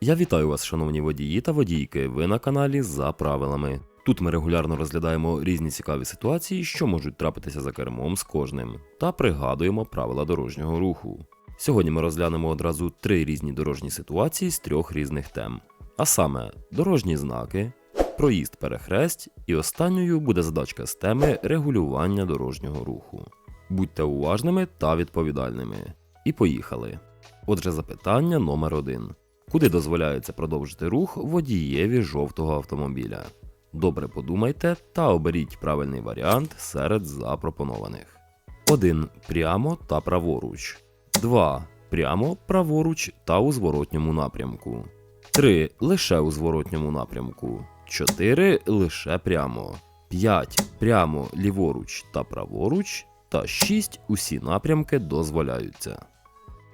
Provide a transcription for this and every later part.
Я вітаю вас, шановні водії та водійки. Ви на каналі за правилами. Тут ми регулярно розглядаємо різні цікаві ситуації, що можуть трапитися за кермом з кожним, та пригадуємо правила дорожнього руху. Сьогодні ми розглянемо одразу три різні дорожні ситуації з трьох різних тем. А саме дорожні знаки, проїзд перехресть і останньою буде задачка з теми регулювання дорожнього руху. Будьте уважними та відповідальними. І поїхали. Отже, запитання номер один. Куди дозволяється продовжити рух водієві жовтого автомобіля? Добре подумайте та оберіть правильний варіант серед запропонованих. 1. Прямо та праворуч. 2. Прямо праворуч та у зворотньому напрямку. 3. Лише у зворотньому напрямку. 4. Лише прямо. 5. Прямо ліворуч та праворуч. Та 6. Усі напрямки дозволяються.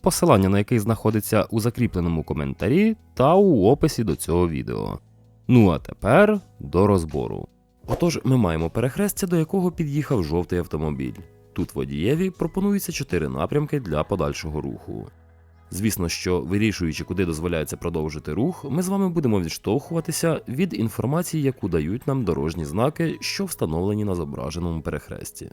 посилання на який знаходиться у закріпленому коментарі та у описі до цього відео. Ну а тепер до розбору. Отож, ми маємо перехрестя, до якого під'їхав жовтий автомобіль. Тут водієві пропонуються чотири напрямки для подальшого руху. Звісно, що вирішуючи, куди дозволяється продовжити рух, ми з вами будемо відштовхуватися від інформації, яку дають нам дорожні знаки, що встановлені на зображеному перехресті.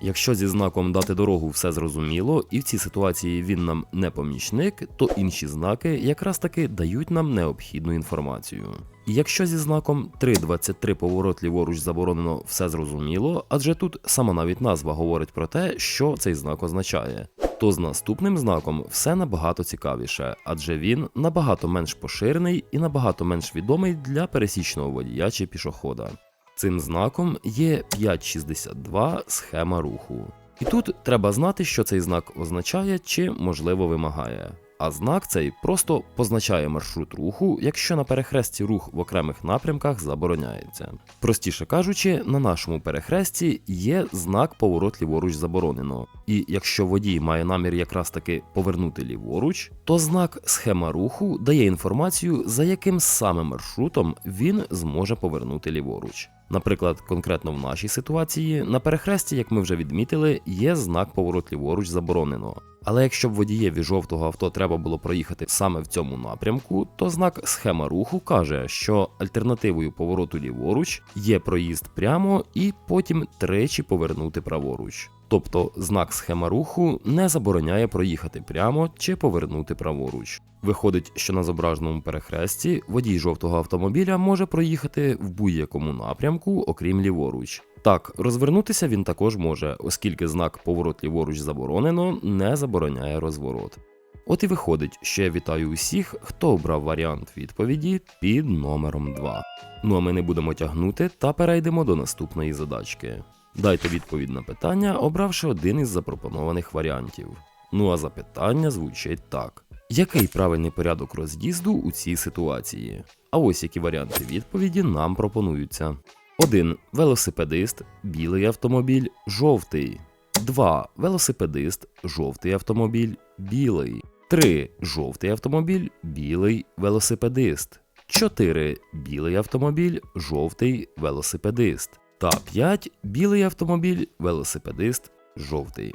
Якщо зі знаком дати дорогу все зрозуміло, і в цій ситуації він нам не помічник, то інші знаки якраз таки дають нам необхідну інформацію. І якщо зі знаком 3.23 поворот ліворуч заборонено все зрозуміло, адже тут сама навіть назва говорить про те, що цей знак означає, то з наступним знаком все набагато цікавіше, адже він набагато менш поширений і набагато менш відомий для пересічного водія чи пішохода. Цим знаком є 562 схема руху. І тут треба знати, що цей знак означає чи, можливо, вимагає. А знак цей просто позначає маршрут руху, якщо на перехресті рух в окремих напрямках забороняється. Простіше кажучи, на нашому перехресті є знак поворот ліворуч заборонено. І якщо водій має намір якраз таки повернути ліворуч, то знак схема руху дає інформацію, за яким саме маршрутом він зможе повернути ліворуч. Наприклад, конкретно в нашій ситуації на перехресті, як ми вже відмітили, є знак поворот ліворуч заборонено. Але якщо б водієві жовтого авто треба було проїхати саме в цьому напрямку, то знак схема руху каже, що альтернативою повороту ліворуч є проїзд прямо і потім тричі повернути праворуч. Тобто знак схема руху не забороняє проїхати прямо чи повернути праворуч. Виходить, що на зображеному перехресті водій жовтого автомобіля може проїхати в будь-якому напрямку, окрім ліворуч. Так, розвернутися він також може, оскільки знак поворот ліворуч заборонено не забороняє розворот. От і виходить, що я вітаю усіх, хто обрав варіант відповіді під номером 2. Ну а ми не будемо тягнути та перейдемо до наступної задачки. Дайте відповідь на питання, обравши один із запропонованих варіантів. Ну а запитання звучить так: який правильний порядок роз'їзду у цій ситуації? А ось які варіанти відповіді нам пропонуються. 1. Велосипедист, білий автомобіль, жовтий. 2. Велосипедист, жовтий автомобіль, білий. 3. Жовтий автомобіль, білий велосипедист. 4. Білий автомобіль, жовтий велосипедист. Та 5. Білий автомобіль, велосипедист, жовтий.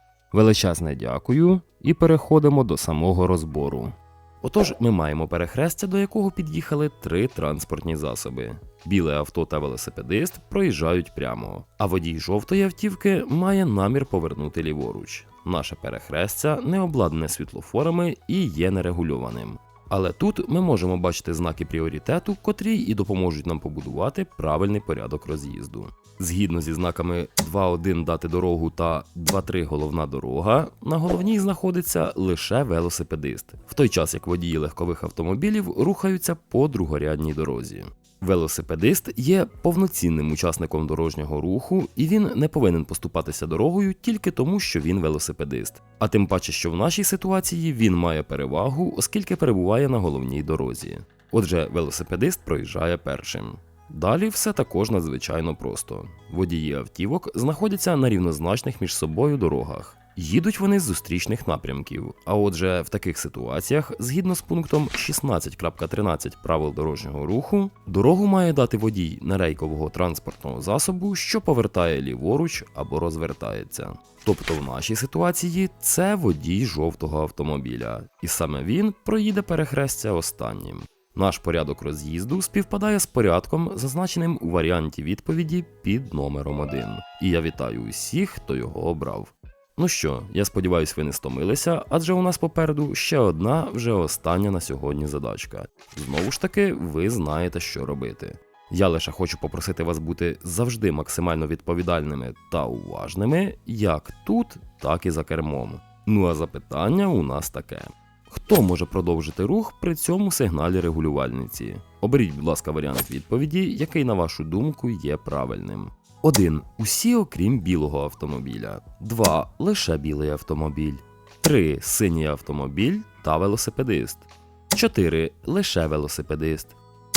Величезне дякую і переходимо до самого розбору. Отож, ми маємо перехрестя, до якого під'їхали три транспортні засоби. Біле авто та велосипедист проїжджають прямо, а водій жовтої автівки має намір повернути ліворуч. Наше перехрестя не обладнане світлофорами і є нерегульованим. Але тут ми можемо бачити знаки пріоритету, котрі і допоможуть нам побудувати правильний порядок роз'їзду. Згідно зі знаками 2.1 дати дорогу та 2.3 головна дорога, на головній знаходиться лише велосипедист, в той час як водії легкових автомобілів рухаються по другорядній дорозі. Велосипедист є повноцінним учасником дорожнього руху, і він не повинен поступатися дорогою тільки тому, що він велосипедист. А тим паче, що в нашій ситуації він має перевагу, оскільки перебуває на головній дорозі. Отже, велосипедист проїжджає першим. Далі все також надзвичайно просто. Водії автівок знаходяться на рівнозначних між собою дорогах. Їдуть вони з зустрічних напрямків. А отже, в таких ситуаціях, згідно з пунктом 16.13 правил дорожнього руху, дорогу має дати водій нерейкового транспортного засобу, що повертає ліворуч або розвертається. Тобто в нашій ситуації це водій жовтого автомобіля, і саме він проїде перехрестя останнім. Наш порядок роз'їзду співпадає з порядком, зазначеним у варіанті відповіді під номером 1. І я вітаю усіх, хто його обрав. Ну що, я сподіваюсь, ви не стомилися, адже у нас попереду ще одна, вже остання на сьогодні задачка. Знову ж таки, ви знаєте, що робити. Я лише хочу попросити вас бути завжди максимально відповідальними та уважними, як тут, так і за кермом. Ну а запитання у нас таке. Хто може продовжити рух при цьому сигналі регулювальниці? Оберіть, будь ласка, варіант відповіді, який, на вашу думку, є правильним. 1. Усі окрім білого автомобіля. 2. Лише білий автомобіль. 3. Синій автомобіль та велосипедист. 4. Лише велосипедист.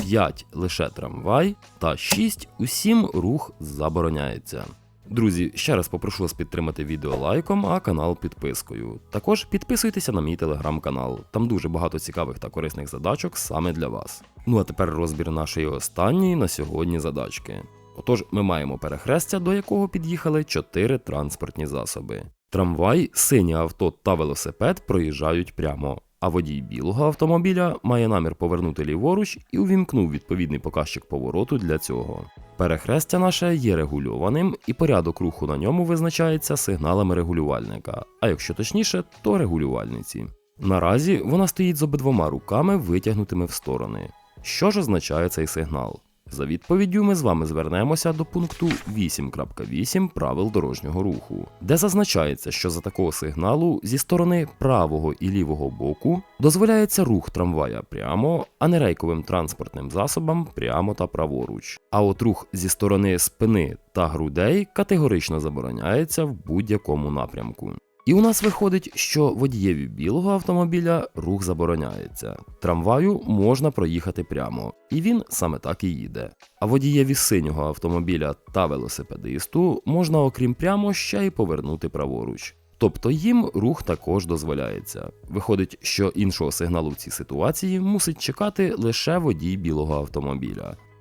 5. Лише трамвай. Та 6. Усім рух забороняється. Друзі, ще раз попрошу вас підтримати відео лайком, а канал підпискою. Також підписуйтеся на мій телеграм-канал, там дуже багато цікавих та корисних задачок саме для вас. Ну а тепер розбір нашої останньої на сьогодні задачки. Отож, ми маємо перехрестя, до якого під'їхали чотири транспортні засоби. Трамвай, синє авто та велосипед проїжджають прямо, а водій білого автомобіля має намір повернути ліворуч і увімкнув відповідний показчик повороту для цього. Перехрестя наше є регульованим, і порядок руху на ньому визначається сигналами регулювальника, а якщо точніше, то регулювальниці. Наразі вона стоїть з обидвома руками витягнутими в сторони. Що ж означає цей сигнал? За відповіддю ми з вами звернемося до пункту 8.8 правил дорожнього руху, де зазначається, що за такого сигналу зі сторони правого і лівого боку дозволяється рух трамвая прямо, а не рейковим транспортним засобам прямо та праворуч. А от рух зі сторони спини та грудей категорично забороняється в будь-якому напрямку. І у нас виходить, що водієві білого автомобіля рух забороняється. Трамваю можна проїхати прямо, і він саме так і їде. А водієві синього автомобіля та велосипедисту можна, окрім прямо, ще й повернути праворуч. Тобто їм рух також дозволяється. Виходить, що іншого сигналу в цій ситуації мусить чекати лише водій білого автомобіля.